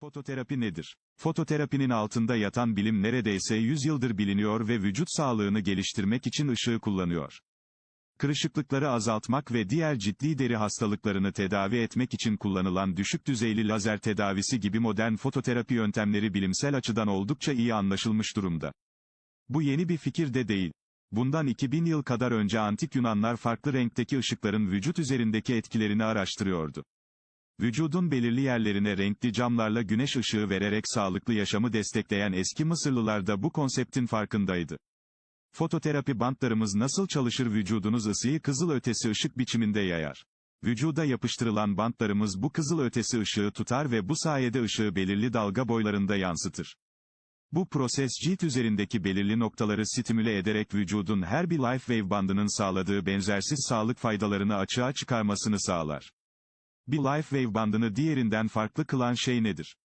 Fototerapi nedir? Fototerapinin altında yatan bilim neredeyse 100 yıldır biliniyor ve vücut sağlığını geliştirmek için ışığı kullanıyor. Kırışıklıkları azaltmak ve diğer ciddi deri hastalıklarını tedavi etmek için kullanılan düşük düzeyli lazer tedavisi gibi modern fototerapi yöntemleri bilimsel açıdan oldukça iyi anlaşılmış durumda. Bu yeni bir fikir de değil. Bundan 2000 yıl kadar önce antik Yunanlar farklı renkteki ışıkların vücut üzerindeki etkilerini araştırıyordu. Vücudun belirli yerlerine renkli camlarla güneş ışığı vererek sağlıklı yaşamı destekleyen eski Mısırlılar da bu konseptin farkındaydı. Fototerapi bantlarımız nasıl çalışır vücudunuz ısıyı kızıl ötesi ışık biçiminde yayar. Vücuda yapıştırılan bantlarımız bu kızıl ötesi ışığı tutar ve bu sayede ışığı belirli dalga boylarında yansıtır. Bu proses cilt üzerindeki belirli noktaları stimüle ederek vücudun her bir life wave bandının sağladığı benzersiz sağlık faydalarını açığa çıkarmasını sağlar. Bir life wave bandını diğerinden farklı kılan şey nedir?